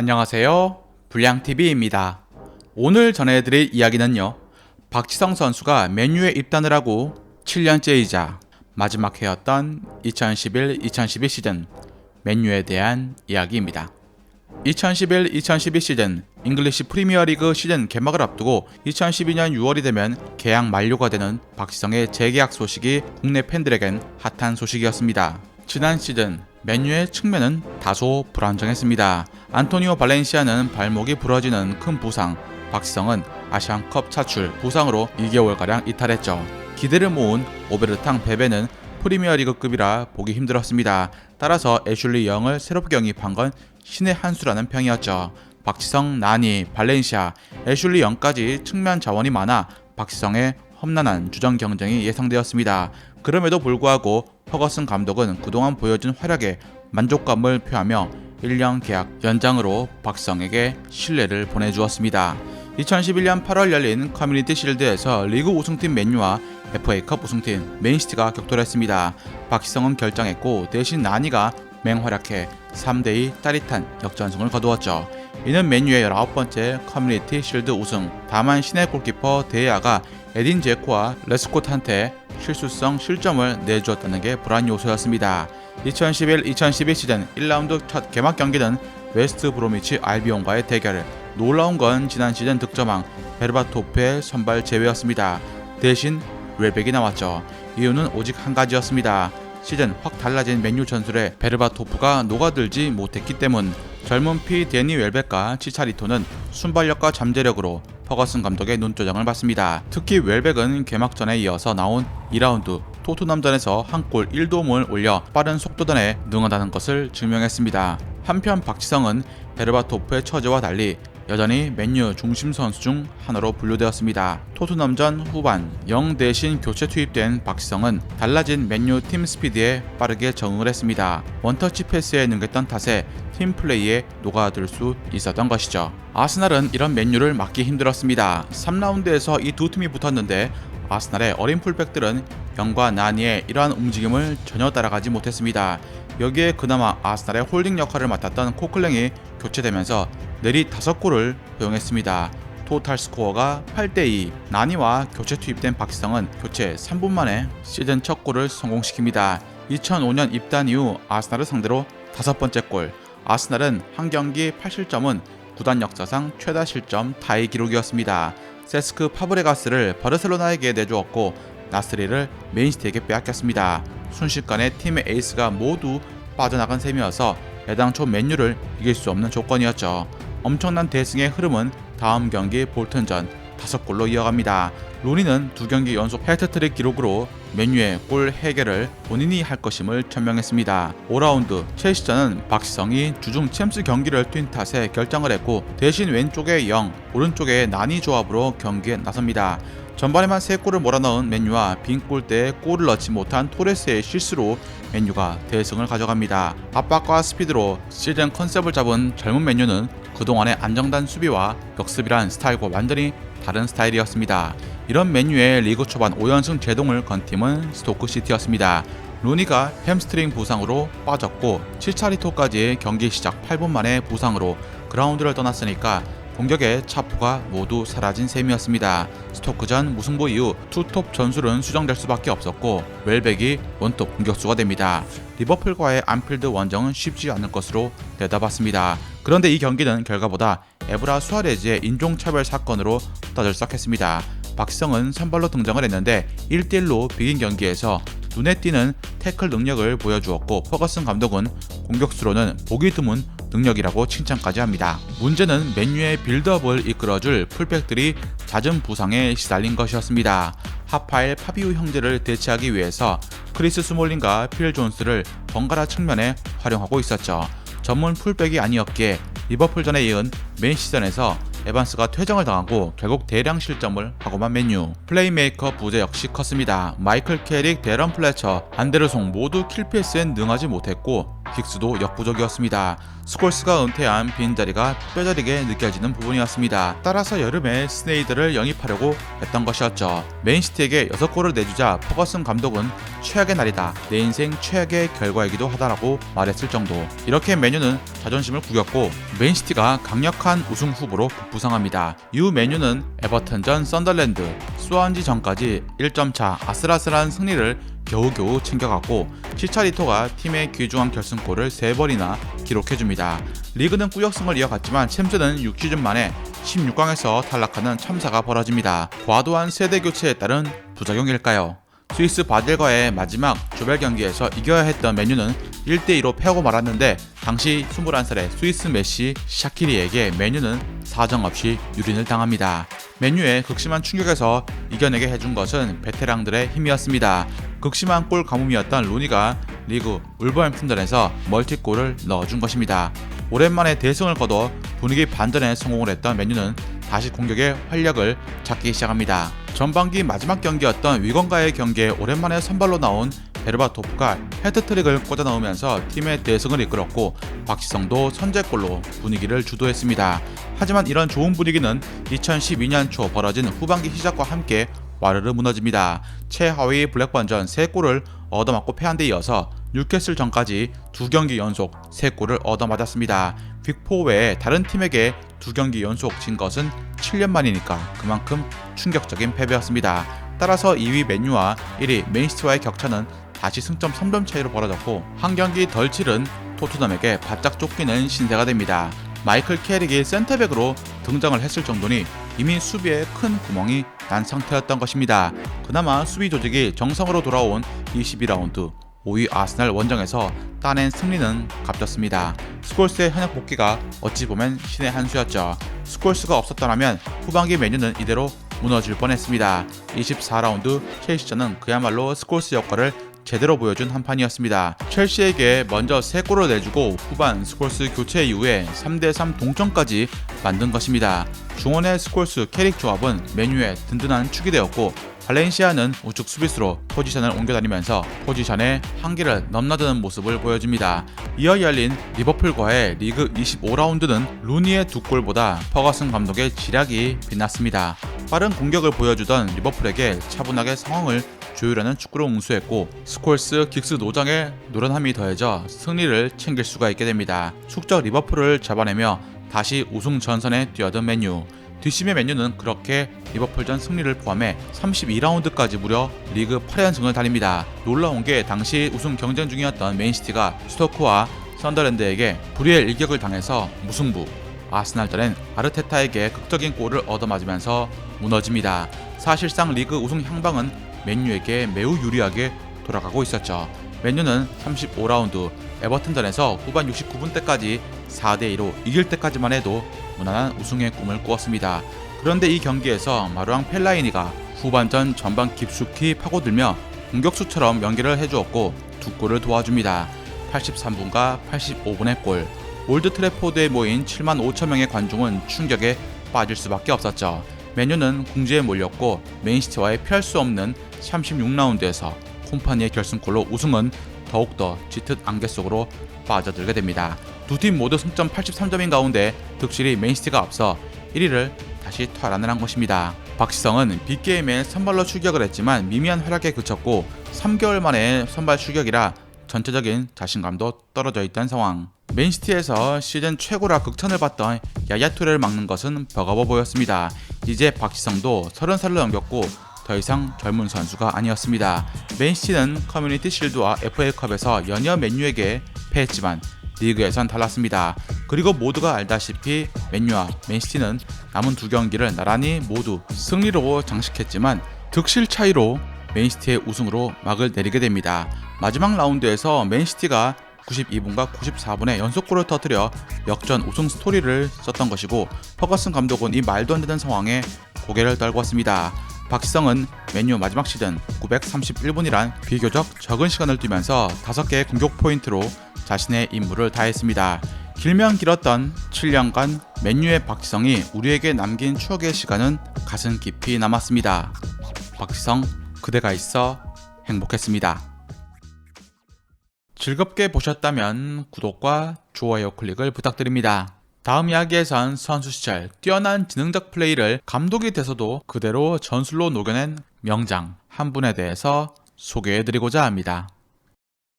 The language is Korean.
안녕하세요. 불량TV입니다. 오늘 전해드릴 이야기는요. 박지성 선수가 맨유에 입단을 하고 7년째이자 마지막 해였던 2011-2012 시즌 맨유에 대한 이야기입니다. 2011-2012 시즌 잉글리시 프리미어리그 시즌 개막을 앞두고 2012년 6월이 되면 계약 만료가 되는 박지성의 재계약 소식이 국내 팬들에겐 핫한 소식이었습니다. 지난 시즌 맨유의 측면은 다소 불안정했습니다. 안토니오 발렌시아는 발목이 부러지는 큰 부상, 박지성은 아시안컵 차출 부상으로 2개월가량 이탈했죠. 기대를 모은 오베르탕 베베는 프리미어리그급이라 보기 힘들었습니다. 따라서 애슐리 영을 새롭게 영입한 건 신의 한 수라는 평이었죠. 박지성, 나니, 발렌시아, 애슐리 영까지 측면 자원이 많아 박지성의 험난한 주전 경쟁이 예상되었습니다. 그럼에도 불구하고 허거슨 감독은 그동안 보여준 활약에 만족감을 표하며 1년 계약 연장으로 박성에게 신뢰를 보내주었습니다. 2011년 8월 열린 커뮤니티 실드에서 리그 우승팀 맨유와 FA컵 우승팀 맨시티가 격돌 했습니다. 박지성은 결정했고 대신 나니가 맹활약해 3대2 짜릿한 역전승을 거두었죠. 이는 맨유의 19번째 커뮤니티 실드 우승. 다만 신의 골키퍼 데야가 에딘 제코와 레스콧한테 실수성 실점을 내주었다는 게 불안 요소였습니다. 2011-2012 시즌 1라운드 첫 개막 경기는 웨스트 브로미치 알비온과의 대결. 놀라운 건 지난 시즌 득점왕 베르바토프의 선발 제외였습니다. 대신 웰백이 나왔죠. 이유는 오직 한 가지였습니다. 시즌 확 달라진 맨유 전술에 베르바토프가 녹아들지 못했기 때문 젊은 피 데니 웰백과 치차리토는 순발력과 잠재력으로 퍼거슨 감독의 눈조정을 받습니다. 특히 웰백은 개막 전에 이어서 나온 2라운드 토트넘전에서 한 골 1도움을 올려 빠른 속도전에 능하다는 것을 증명했습니다. 한편 박지성은 베르바토프의 처지와 달리 여전히 맨유 중심 선수 중 하나로 분류되었습니다. 토트넘전 후반 영 대신 교체 투입된 박지성은 달라진 맨유 팀 스피드에 빠르게 적응을 했습니다. 원터치 패스에 능했던 탓에 팀 플레이에 녹아들 수 있었던 것이죠. 아스날은 이런 맨유를 막기 힘들었습니다. 3라운드에서 이 두 팀이 붙었는데 아스날의 어린 풀백들은 병과 나니의 이러한 움직임을 전혀 따라가지 못했습니다. 여기에 그나마 아스날의 홀딩 역할을 맡았던 코클랭이 교체되면서 내리 5골을 허용했습니다. 토탈 스코어가 8대2 나니와 교체 투입된 박지성은 교체 3분 만에 시즌 첫 골을 성공시킵니다. 2005년 입단 이후 아스날을 상대로 다섯 번째 골 아스날은 한 경기 8실점은 구단 역사상 최다 실점 타이 기록이었습니다. 세스크 파브레가스를 바르셀로나에게 내주었고 나스리를 맨시티에게 빼앗겼습니다. 순식간에 팀의 에이스가 모두 빠져나간 셈이어서 애당초 맨유를 이길 수 없는 조건이었죠. 엄청난 대승의 흐름은 다음 경기 볼튼전 5골로 이어갑니다. 로니는 두 경기 연속 해트트릭 기록으로 맨유의 골 해결을 본인이 할 것임을 천명했습니다. 5라운드 첼시전은 박시성이 주중 챔스 경기를 뛴 탓에 결정을 했고 대신 왼쪽에 영, 오른쪽에 나니 조합으로 경기에 나섭니다. 전반에만 3골을 몰아넣은 맨유와 빈 골대에 골을 넣지 못한 토레스의 실수로 맨유가 대승을 가져갑니다. 압박과 스피드로 시즌 컨셉을 잡은 젊은 맨유는 그동안의 안정단 수비와 역습이란 스타일과 완전히 다른 스타일이었습니다. 이런 맨유의 리그 초반 5연승 제동을 건 팀은 스토크시티였습니다. 루니가 햄스트링 부상으로 빠졌고 칠차리토까지 경기 시작 8분 만에 부상으로 그라운드를 떠났으니까 공격의 차포가 모두 사라진 셈이었습니다. 스토크 전 무승부 이후 투톱 전술은 수정될 수밖에 없었고 웰백이 원톱 공격수가 됩니다. 리버풀과의 안필드 원정은 쉽지 않을 것으로 내다봤습니다. 그런데 이 경기는 결과보다 에브라 수아레즈의 인종차별 사건으로 떠들썩했습니다. 박성은 선발로 등장을 했는데 1대1로 비긴 경기에서 눈에 띄는 태클 능력을 보여주었고 퍼거슨 감독은 공격수로는 보기 드문 능력이라고 칭찬까지 합니다. 문제는 맨유의 빌드업을 이끌어줄 풀백들이 잦은 부상에 시달린 것이었습니다. 하파엘 파비우 형제를 대체하기 위해서 크리스 스몰린과 필 존스를 번갈아 측면에 활용하고 있었죠. 전문 풀백이 아니었기에 리버풀전에 이은 맨 시즌에서 에반스가 퇴장을 당하고 결국 대량 실점을 하고만 맨유. 플레이메이커 부재 역시 컸습니다. 마이클 캐릭, 데런 플래처, 안데르송 모두 킬패스엔 능하지 못했고 긱스도 역부족이었습니다. 스콜스가 은퇴한 빈자리가 뼈저리게 느껴지는 부분이었습니다. 따라서 여름에 스네이드를 영입하려고 했던 것이었죠. 맨시티에게 6골을 내주자 퍼거슨 감독은 최악의 날이다. 내 인생 최악의 결과이기도 하다라고 말했을 정도. 이렇게 메뉴는 자존심을 구겼고 맨시티가 강력한 우승 후보로 부상합니다. 이후 메뉴는 에버턴전 썬더랜드, 수완지 전까지 1점 차 아슬아슬한 승리를 겨우겨우 챙겨갔고 치차리토가 팀의 귀중한 결승골을 3번이나 기록해줍니다. 리그는 꾸역승을 이어갔지만 챔스는 6시즌 만에 16강에서 탈락하는 참사가 벌어집니다. 과도한 세대 교체에 따른 부작용일까요? 스위스 바젤과의 마지막 조별 경기에서 이겨야 했던 메뉴는 1대2로 패하고 말았는데 당시 21살의 스위스 메시 샤키리에게 메뉴는 사정없이 유린을 당합니다. 메뉴의 극심한 충격에서 이겨내게 해준 것은 베테랑들의 힘이었습니다. 극심한 골 가뭄이었던 루니가 리그 울버햄튼전에서 멀티골을 넣어준 것입니다. 오랜만에 대승을 거둬 분위기 반전에 성공을 했던 메뉴는 다시 공격의 활력을 찾기 시작합니다. 전반기 마지막 경기였던 위건과의 경기에 오랜만에 선발로 나온 베르바토프가 헤트트릭을 꽂아 넣으면서 팀의 대승을 이끌었고 박지성도 선제골로 분위기를 주도했습니다. 하지만 이런 좋은 분위기는 2012년 초 벌어진 후반기 시작과 함께 와르르 무너집니다. 최하위 블랙번전 3골을 얻어맞고 패한 데 이어서 뉴캐슬 전까지 두 경기 연속 3골을 얻어맞았습니다. 빅4 외에 다른 팀에게 두 경기 연속 진 것은 7년 만이니까 그만큼 충격적인 패배였습니다. 따라서 2위 맨유와 1위 맨시티와의 격차는 다시 승점 3점 차이로 벌어졌고 한 경기 덜 치른 토트넘에게 바짝 쫓기는 신세가 됩니다. 마이클 캐릭이 센터백으로 등장을 했을 정도니 이미 수비에 큰 구멍이 난 상태였던 것입니다. 그나마 수비 조직이 정상으로 돌아온 22라운드 5위 아스날 원정에서 따낸 승리는 값졌습니다. 스콜스의 현역 복귀가 어찌 보면 신의 한 수였죠. 스콜스가 없었더라면 후반기 메뉴는 이대로 무너질 뻔했습니다. 24라운드 첼시전은 그야말로 스콜스 역할을 제대로 보여준 한 판이었습니다. 첼시에게 먼저 3골을 내주고 후반 스콜스 교체 이후에 3대3 동점까지 만든 것입니다. 중원의 스콜스 캐릭 조합은 메뉴에 든든한 축이 되었고 발렌시아는 우측 수비수로 포지션을 옮겨다니면서 포지션의 한계를 넘나드는 모습을 보여줍니다. 이어 열린 리버풀과의 리그 25라운드는 루니의 두 골보다 퍼거슨 감독의 지략이 빛났습니다. 빠른 공격을 보여주던 리버풀에게 차분하게 상황을 조율하는 축구로 응수했고 스콜스 긱스 노장의 노련함이 더해져 승리를 챙길 수가 있게 됩니다. 숙적 리버풀을 잡아내며 다시 우승 전선에 뛰어든 맨유. 뒷심의 맨유는 그렇게 리버풀전 승리를 포함해 32라운드까지 무려 리그 8연승을 달립니다. 놀라운 게 당시 우승 경쟁 중이었던 맨시티가 스토크와 썬더랜드에게 불의의 일격을 당해서 무승부. 아스날전엔 아르테타에게 극적인 골을 얻어맞으면서 무너집니다. 사실상 리그 우승 향방은 맨유에게 매우 유리하게 돌아가고 있었죠. 맨유는 35라운드 에버튼전에서 후반 69분 때까지 4대2로 이길 때까지만 해도 무난한 우승의 꿈을 꾸었습니다. 그런데 이 경기에서 마루앙 펠라이니가 후반전 전반 깊숙이 파고들며 공격수처럼 연계를 해주었고 두 골을 도와줍니다. 83분과 85분의 골. 올드 트래포드에 모인 7만 5천 명의 관중은 충격에 빠질 수밖에 없었죠. 메뉴는 궁지에 몰렸고 맨시티와의 피할 수 없는 36라운드에서 콤파니의 결승골로 우승은 더욱더 짙은 안개 속으로 빠져들게 됩니다. 두 팀 모두 승점 83점인 가운데 득실이 맨시티가 앞서 1위를 다시 탈환을 한 것입니다. 박시성은 빅게임에 선발로 출격을 했지만 미미한 활약에 그쳤고 3개월 만에 선발 출격이라 전체적인 자신감도 떨어져 있던 상황. 맨시티에서 시즌 최고라 극찬을 받던 야야투레를 막는 것은 버거워 보였습니다. 이제 박지성도 30살을 넘겼고 더 이상 젊은 선수가 아니었습니다. 맨시티는 커뮤니티 실드와 FA컵에서 연이어 맨유에게 패했지만 리그에선 달랐습니다. 그리고 모두가 알다시피 맨유와 맨시티는 남은 두 경기를 나란히 모두 승리로 장식했지만 득실 차이로 맨시티의 우승으로 막을 내리게 됩니다. 마지막 라운드에서 맨시티가 92분과 94분에 연속골을 터뜨려 역전 우승 스토리를 썼던 것이고 퍼거슨 감독은 이 말도 안 되는 상황에 고개를 떨궜습니다. 박지성은 맨유 마지막 시즌 931분이란 비교적 적은 시간을 뛰면서 5개의 공격 포인트로 자신의 임무를 다했습니다. 길면 길었던 7년간 맨유의 박지성이 우리에게 남긴 추억의 시간은 가슴 깊이 남았습니다. 박지성 그대가 있어 행복했습니다. 즐겁게 보셨다면 구독과 좋아요 클릭을 부탁드립니다. 다음 이야기에선 선수 시절 뛰어난 지능적 플레이를 감독이 돼서도 그대로 전술로 녹여낸 명장 한 분에 대해서 소개해드리고자 합니다.